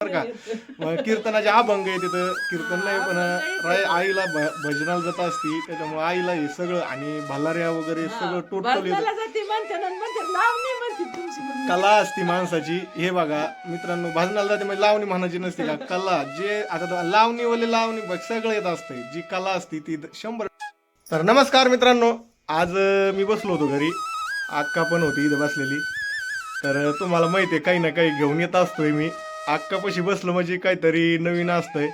बरं का? मग कीर्तनाचे अभंग आहे तिथं. कीर्तन नाही पण राय आईला भ- भजनाला जात असती. त्याच्यामुळे आईला हे सगळं आणि भालाऱ्या वगैरे सगळं टोटल भरताला जाते म्हणते ना म्हणते लावणी म्हणते तुमची मम्मी. कला असती माणसाची. हे बघा मित्रांनो भाजनाला जाते म्हणजे लावणी म्हणायची नसते का? कला जे आता लावणी बघ सगळं येत असते जी कला असती ती शंभर तर नमस्कार मित्रांनो आज अं, मी बसलो होतो घरी. अक्का पण होती इथं बसलेली. तर तुम्हाला माहिती आहे काही ना काही घेऊन येत असतोय मी. अक्कापाशी बसलो म्हणजे काहीतरी नवीन असतंय.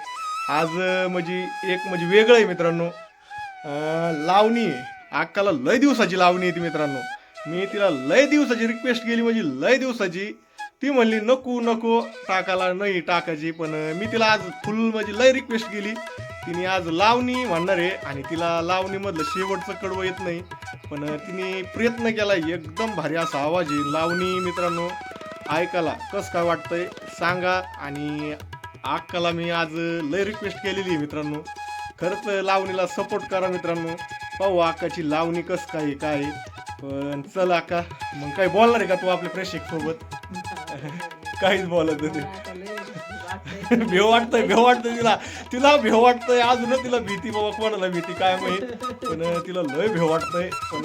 आज म्हणजे एक म्हणजे वेगळं आहे मित्रांनो. लावणी आहे. अक्काला लय दिवसाची लावणी आहे ती मित्रांनो. मी तिला लय दिवसाची रिक्वेस्ट केली म्हणजे लय दिवसाची. ती म्हणली नको नको टाकायला नाही टाकायची. पण मी तिला आज फुल म्हणजे लय रिक्वेस्ट केली. तिने आज लावणी म्हणणार आहे आणि तिला लावणीमधलं शेवटचं कडवं येत नाही. पण तिने प्रयत्न केला एकदम भारी असा आवाज आहे. लावणी मित्रांनो. ऐकायला कसं काय वाटतंय सांगा आणि अक्काला मी आज लय रिक्वेस्ट केलेली आहे मित्रांनो खरंच लावणीला सपोर्ट करा मित्रांनो पाहू अक्काची लावणी कसं काय काय. पण चल अक्का मग काही बोलणार आहे का तू आपल्या प्रेक्षक सोबत काहीच बोलत वाटतंय. भेव वाटतंय भेव वाटतंय तिला. तिला भेव वाटतंय. अजून तिला भीती बाबा कोणाला भीती काय माहीत. पण तिला लय भेव वाटतंय. पण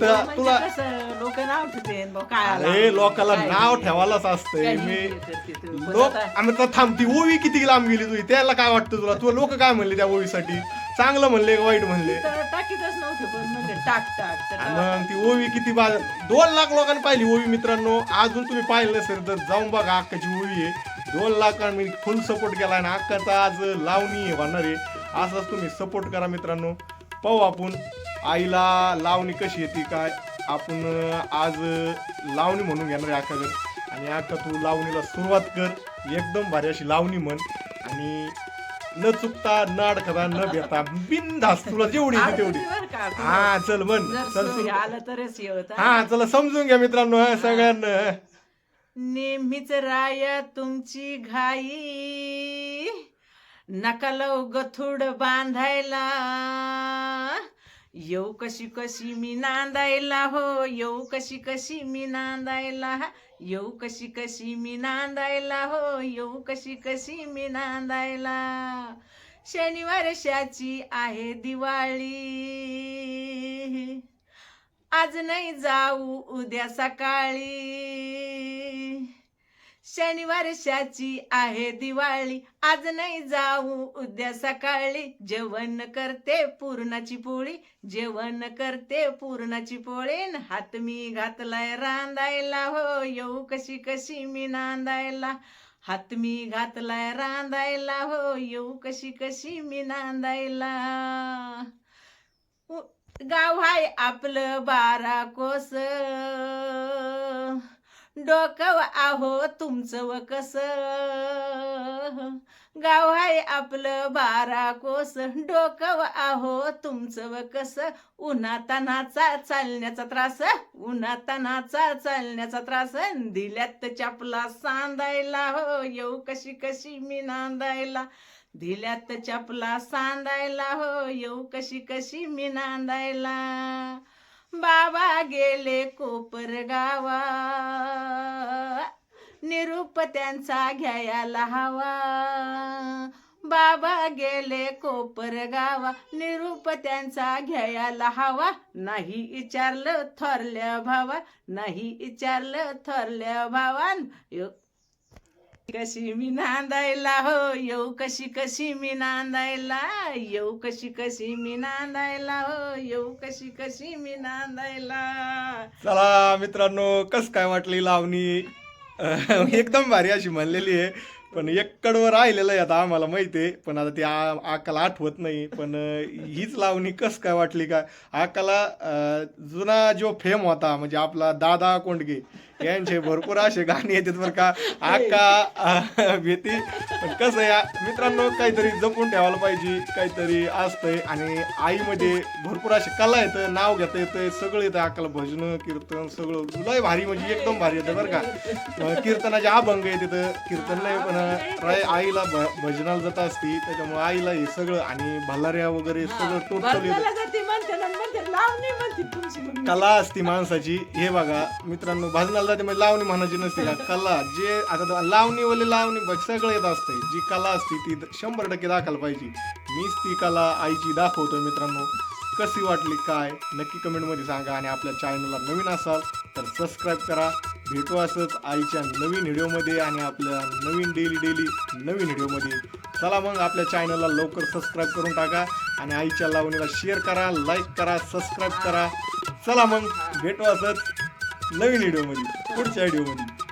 त- तुला कसं लोक नाव ठेवते बुवा, काय आला? अरे लोकाला काय? नाव. ठेवायलाच असतंय. काही मी करते तू. पण लोक आता. आम्ही तर थांब ती ओवी किती लांब गेली तुझी? त्याला काय वाटतं तुला? तुला लोक काय म्हणले त्या ओवीसाठी? चांगलं म्हणले का वाईट म्हणले? तर टाकीतच नव्हते पण म्हणजे टाक टाक तर आणि मग ती ओवी किती बा दोन लाख लोकांनी पाहिली ओवी मित्रांनो. अजून तुम्ही पाहिलं नसेल तर जाऊन बघा अक्काची ओवी आहे. दोन लाखांनी फुल सपोर्ट केला आणि अक्काचा आज लावणी होणार आहे. असंच तुम्ही सपोर्ट करा मित्रांनो. पाहू आपण आईला लावणी कशी येते काय. आपण आज लावणी म्हणून घेणार आहे अक्काकडे आणि अक्का तू लावणीला सुरुवात कर. एकदम भारी अशी लावणी म्हण. आणि न चुकता न अडखता न भेटा बिनधास तुला जेवढी तेवढी? हा चल म्हण. आलं तरच हे चला समजून घ्या मित्रांनो सगळ्यांना. नेहमीच राया तुमची घाई. नका लव गथुड बांधायला. येऊ कशी कशी मी नांदायला हो. येऊ कशी कशी मी नांदायला. येऊ कशी कशी मी नांदायला हो. येऊ कशी कशी मी नांदायला. शनिवार शाची आहे दिवाळी. आज नाही जाऊ उद्या सकाळी. शनिवारशाची आहे दिवाळी. आज नाही जाऊ उद्या सकाळी. जेवण करते पूर्णाची पोळी. जेवण करते पूर्णाची पोळी. न हात मी घातलाय रांधायला. हो येऊ कशी कशी मी नांदायला. हात मी घातलाय रांधायला. हो येऊ कशी कशी मी नांदायला. गाव हाय आपलं बारा कोस. डोकं आहो तुमचं व कस. गाव हाय आपलं बारा कोस. डोकं आहो तुमचं व कस. उन्हातानाचा चालण्याचा त्रास. उन्हातानाचा चालण्याचा त्रास. दिल्यात चपला सांदायला हो. येऊ कशी कशी मी नांदायला. दिल्यात चपला सांदायला हो येऊ कशी कशी मी नांदायला. बाबा गेले कोपर गावा निरूप त्यांचा घ्यायला हवा. बाबा गेले कोपर गावा निरूप त्यांचा घ्यायला हवा. नाही विचारलं थोरल्या भावा नाही विचारलं थोरल्या भावान यो- कशी मी नांदायला हो येऊ कशी कशी मी नांदायला येऊ कशी कशी मी नांदायला हो येऊ कशी कशी मी नांदायला. चला मित्रांनो कस काय वाटली लावणी? एकदम भारी अशी म्हणलेली आहे पण एक कडवं राहिलेलं आहे आता आम्हाला माहिती आहे पण आता ती आकाला आठवत नाही पण हीच लावणी कस काय वाटली का? आकाला जुना जो फेम होता म्हणजे आपला दादा कोंडगे यांचे भरपूर असे गाणी येतात बरं का. आका भीती. पण कसं आहे मित्रांनो काहीतरी जपून ठेवायला पाहिजे काहीतरी असतंय. आणि आईमध्ये भरपूर असे कला येतं नाव घेता येतं सगळं येतं आकाला भजन कीर्तन सगळं. लय भारी म्हणजे एकदम भारी येतं बरं का. कीर्तनाचे अभंग आहे तिथं कीर्तन नाही पण राय आईला भजनाला जात असती त्याच्यामुळे आईला हे सगळं आणि भालाऱ्या वगैरे सगळं टोटल येतं. कला असती माणसाची. हे बघा मित्रांनो भजनाला कला जाते म्हणजे लावणी म्हणायची नसते का? कला जे आता लावणीवाले लावणी बघ सगळं येत असते जी कला असते ती शंभर टक्के दाखवायला पाहिजे. मीच ती कला आईची दाखवतोय मित्रांनो. कशी वाटली काय? नक्की कमेंटमध्ये सांगा आणि आपल्या चॅनलला नवीन असाल तर सबस्क्राईब करा. भेटू असंच आईच्या नवीन व्हिडिओमध्ये आणि आपल्या नवीन डेली डेली नवीन व्हिडिओमध्ये चला मग आपल्या चॅनलला लवकर सबस्क्राईब करून टाका आणि आईच्या लावणीला शेअर करा लाईक करा सबस्क्राईब करा. चला मग भेटू असंच. नवीन व्हिडिओमध्ये पुढच्या व्हिडिओमध्ये